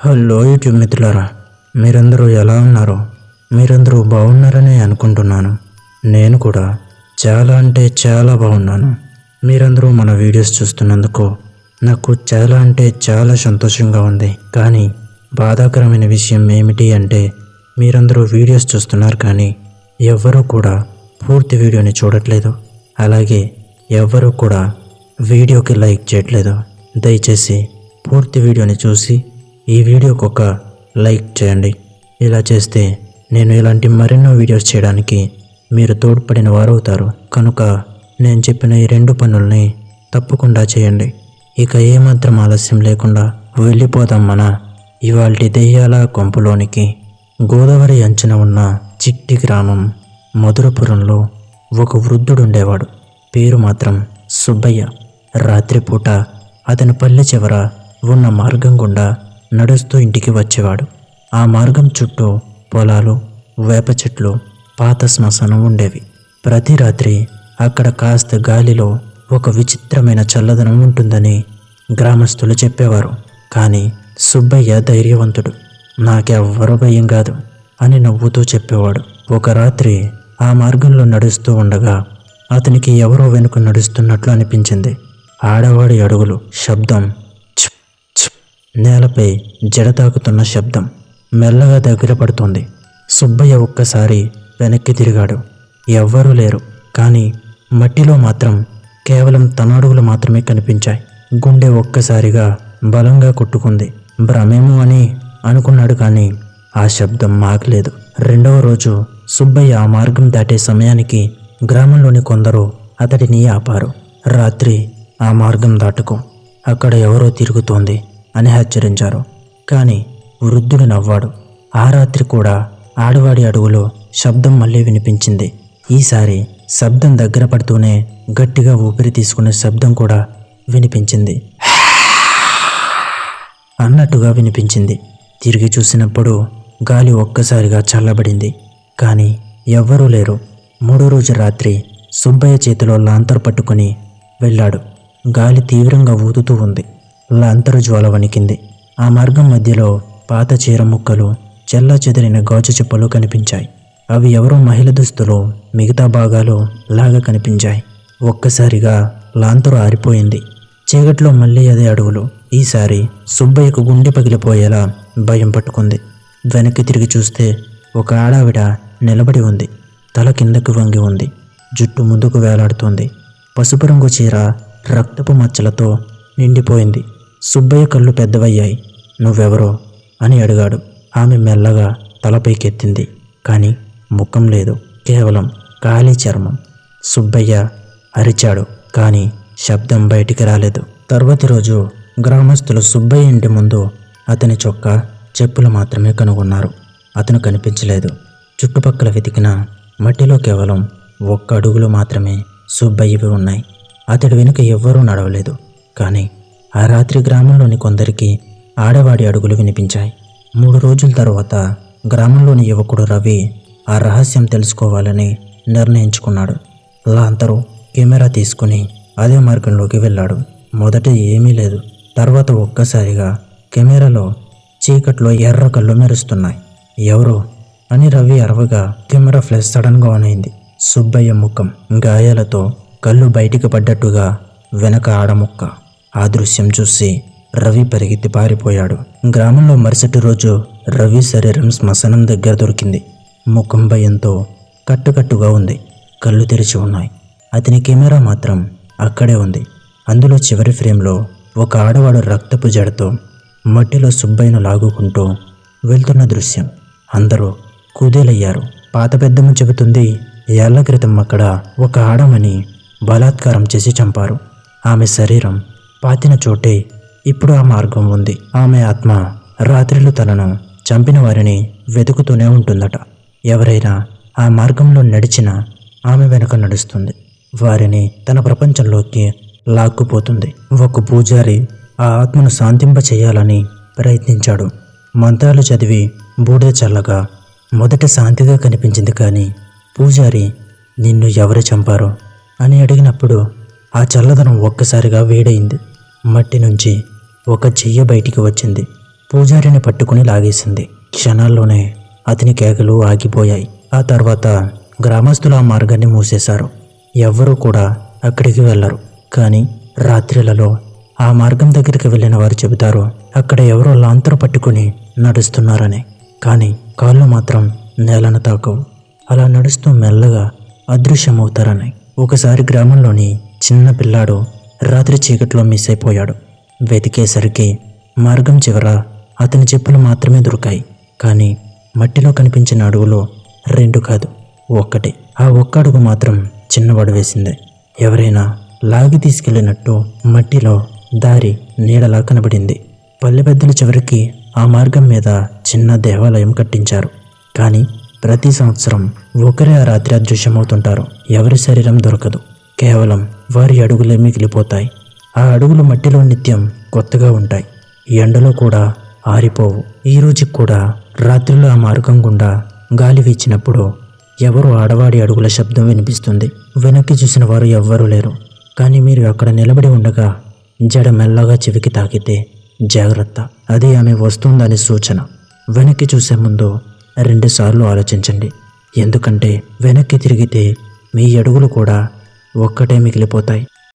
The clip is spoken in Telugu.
హలో యూట్యూబ్ మిత్రులారా మీరందరూ ఎలా ఉన్నారో? మీరందరూ బాగున్నారని అనుకుంటున్నాను. నేను కూడా చాలా అంటే చాలా బాగున్నాను. మీరందరూ మన వీడియోస్ చూస్తున్నందుకు నాకు చాలా అంటే చాలా సంతోషంగా ఉంది. కానీ బాధాకరమైన విషయం ఏమిటి అంటే మీరందరూ వీడియోస్ చూస్తున్నారు కానీ ఎవ్వరూ కూడా పూర్తి వీడియోని చూడట్లేదు. అలాగే ఎవ్వరూ కూడా వీడియోకి లైక్ చేయట్లేదు. దయచేసి పూర్తి వీడియోని చూసి ఈ వీడియోకి ఒక లైక్ చేయండి. ఇలా చేస్తే నేను ఇలాంటి మరెన్నో వీడియోస్ చేయడానికి మీరు తోడ్పడిన వారవుతారు. కనుక నేను చెప్పిన ఈ రెండు పనుల్ని తప్పకుండా చేయండి. ఇక ఏమాత్రం ఆలస్యం లేకుండా వెళ్ళిపోదాం మన ఇవాల్టి దెయ్యాల కొంపులోనికి. గోదావరి అంచున ఉన్న చిట్టి గ్రామం మధురపురంలో ఒక వృద్ధుడుండేవాడు. పేరు మాత్రం సుబ్బయ్య. రాత్రిపూట అతని పల్లె చివర ఉన్న మార్గం గుండా నడుస్తూ ఇంటికి వచ్చేవాడు. ఆ మార్గం చుట్టూ పొలాలు వేప చెట్లు పాత శ్మశానం ఉండేవి. ప్రతి రాత్రి అక్కడ కాస్త గాలిలో ఒక విచిత్రమైన చల్లదనం ఉంటుందని గ్రామస్తులు చెప్పేవారు. కానీ సుబ్బయ్య ధైర్యవంతుడు. నాకెవ్వరూ భయం కాదు అని నవ్వుతూ చెప్పేవాడు. ఒక రాత్రి ఆ మార్గంలో నడుస్తూ ఉండగా అతనికి ఎవరో వెనుక నడుస్తున్నట్లు అనిపించింది. ఆడవాడి అడుగులు శబ్దం నేలపై జడ తాకుతున్న శబ్దం మెల్లగా దగ్గర పడుతోంది. సుబ్బయ్య ఒక్కసారి వెనక్కి తిరిగాడు. ఎవ్వరూ లేరు కానీ మట్టిలో మాత్రం కేవలం తన అడుగులు మాత్రమే కనిపించాయి. గుండె ఒక్కసారిగా బలంగా కొట్టుకుంది. భ్రమేమో అని అనుకున్నాడు కానీ ఆ శబ్దం మాగలేదు రెండవ రోజు సుబ్బయ్య ఆ మార్గం దాటే సమయానికి గ్రామంలోని కొందరు అతడిని ఆపారు. రాత్రి ఆ మార్గం దాటుకో అక్కడ ఎవరో తిరుగుతోంది. అని హెచ్చరించారు. కానీ వృద్ధుడు నవ్వాడు. ఆ రాత్రి కూడా ఆడవాడి అడుగులో శబ్దం మళ్ళీ వినిపించింది. ఈసారి శబ్దం దగ్గర పడుతూనే గట్టిగా ఊపిరి తీసుకునే శబ్దం కూడా వినిపించింది. అన్నట్టుగా వినిపించింది. తిరిగి చూసినప్పుడు గాలి ఒక్కసారిగా చల్లబడింది. కానీ ఎవ్వరూ లేరు. మూడో రోజు రాత్రి సుబ్బయ్య చేతిలో లాంతర్ పట్టుకుని వెళ్ళాడు. గాలి తీవ్రంగా ఊదుతూ ఉంది. జ్వాల వణికింది. ఆ మార్గం మధ్యలో పాత చీర ముక్కలు చెల్లా చెదిరిన గాజు చెప్పులు కనిపించాయి. అవి ఎవరో మహిళ దుస్తులు మిగతా భాగాలు లాగా కనిపించాయి. ఒక్కసారిగా లాంతరు ఆరిపోయింది. చీకట్లో మళ్ళీ అదే అడుగులు. ఈసారి సుబ్బయ్యకు గుండె పగిలిపోయేలా భయం పట్టుకుంది. వెనక్కి తిరిగి చూస్తే ఒక ఆడావిడ నిలబడి ఉంది. తల కిందకు వంగి ఉంది. జుట్టు ముందుకు వేలాడుతోంది. పసుపు రంగు చీర రక్తపు మచ్చలతో నిండిపోయింది. సుబ్బయ్య కళ్ళు పెద్దవయ్యాయి. నువ్వెవరో? అని అడిగాడు. ఆమె మెల్లగా తలపైకెత్తింది. కానీ ముఖం లేదు. కేవలం ఖాళీ చర్మం. సుబ్బయ్య అరిచాడు. కానీ శబ్దం బయటికి రాలేదు. తర్వాతి రోజు గ్రామస్తులు సుబ్బయ్య ఇంటి ముందు అతని చొక్కా చెప్పులు మాత్రమే కనుగొన్నారు. అతను కనిపించలేదు. చుట్టుపక్కల వెతికిన మట్టిలో కేవలం ఒక్క అడుగులు మాత్రమే సుబ్బయ్యవి ఉన్నాయి. అతడి వెనుక ఎవ్వరూ నడవలేదు. కానీ ఆ రాత్రి గ్రామంలోని కొందరికి ఆడవాడి అడుగులు వినిపించాయి. మూడు రోజుల తర్వాత గ్రామంలోని యువకుడు రవి ఆ రహస్యం తెలుసుకోవాలని నిర్ణయించుకున్నాడు. లాంతరు కెమెరా తీసుకుని అదే మార్గంలోకి వెళ్ళాడు. మొదట ఏమీ లేదు. తర్వాత ఒక్కసారిగా కెమెరాలో చీకట్లో ఎర్ర కళ్ళు మెరుస్తున్నాయి. ఎవరు? అని రవి అరవగా కెమెరా ఫ్లాష్ సడన్గా ఆనైంది సుబ్బయ్య ముఖం గాయాలతో కళ్ళు బయటికి పడ్డట్టుగా వెనక ఆడముక్క ఆ దృశ్యం చూసి రవి పరిగెత్తి పారిపోయాడు. గ్రామంలో మరుసటి రోజు రవి శరీరం శ్మశానం దగ్గర దొరికింది. ముఖం భయంతో కట్టుకట్టుగా ఉంది. కళ్ళు తెరిచి ఉన్నాయి. అతని కెమెరా మాత్రం అక్కడే ఉంది. అందులో చివరి ఫ్రేమ్లో ఒక ఆడవాడు రక్తపు జడతో మట్టిలో సుబ్బయ్యను లాగుకుంటూ వెళ్తున్న దృశ్యం. అందరూ కుదేలయ్యారు. పాత పెద్దమ్మ చెబుతుంది ఏళ్ళ క్రితం అక్కడ ఒక ఆడమని బలాత్కారం చేసి చంపారు. ఆమె శరీరం పాతిన చోటే ఇప్పుడు ఆ మార్గం ఉంది. ఆమె ఆత్మ రాత్రిలు తనను చంపిన వారిని వెతుకుతూనే ఉంటుందట. ఎవరైనా ఆ మార్గంలో నడిచినా ఆమె వెనుక నడుస్తుంది. వారిని తన ప్రపంచంలోకి లాక్కుపోతుంది. ఒక పూజారి ఆ ఆత్మను శాంతింప చేయాలని ప్రయత్నించాడు. మంత్రాలు చదివి బూడిద చల్లగా మొదట శాంతిగా కనిపించింది కానీ పూజారి నిన్ను ఎవరు చంపారో? అని అడిగినప్పుడు ఆ చల్లదనం ఒక్కసారిగా వేడైంది. మట్టి నుంచి ఒక చెయ్య బయటికి వచ్చింది. పూజారిని పట్టుకుని లాగేసింది. క్షణాల్లోనే అతని కేకలు ఆగిపోయాయి. ఆ తర్వాత గ్రామస్తులు ఆ మార్గాన్ని మూసేశారు. ఎవ్వరూ కూడా అక్కడికి వెళ్ళరు. కానీ రాత్రిలలో ఆ మార్గం దగ్గరికి వెళ్ళిన వారు చెబుతారు అక్కడ ఎవరో లాంతరు పట్టుకుని నడుస్తున్నారని. కానీ కాళ్ళు మాత్రం నేలను తాకవు. అలా నడుస్తూ మెల్లగా అదృశ్యమవుతారని. ఒకసారి గ్రామంలోని చిన్న పిల్లాడు రాత్రి చీకట్లో మిస్ అయిపోయాడు. వెతికేసరికి మార్గం చివర అతని చెప్పులు మాత్రమే దొరికాయి. కానీ మట్టిలో కనిపించిన అడుగులో రెండు కాదు ఒక్కటి. ఆ ఒక్క అడుగు మాత్రం చిన్నవాడు వేసింది. ఎవరైనా లాగి తీసుకెళ్ళినట్టు మట్టిలో దారి నీడలా కనబడింది. పల్లె పెద్దల చివరికి ఆ మార్గం మీద చిన్న దేవాలయం కట్టించారు. కానీ ప్రతి సంవత్సరం ఒకరే ఆ రాత్రి అదృశ్యమవుతుంటారు. ఎవరి శరీరం దొరకదు. కేవలం వారి అడుగులే మిగిలిపోతాయి. ఆ అడుగులు మట్టిలో నిత్యం కొత్తగా ఉంటాయి. ఎండలో కూడా ఆరిపోవు. ఈ రోజుకి కూడా రాత్రిలో ఆ మార్గం గుండా గాలి వీచినప్పుడు ఎవరు ఆడవాడి అడుగుల శబ్దం వినిపిస్తుంది. వెనక్కి చూసిన వారు ఎవ్వరూ లేరు. కానీ మీరు అక్కడ నిలబడి ఉండగా జడ మెల్లగా చెవికి తాకితే జాగ్రత్త. అది ఆమె వస్తుందని సూచన. వెనక్కి చూసే ముందు రెండుసార్లు ఆలోచించండి. ఎందుకంటే వెనక్కి తిరిగితే మీ అడుగులు కూడా ఒక్కటే మిగిలిపోతాయి.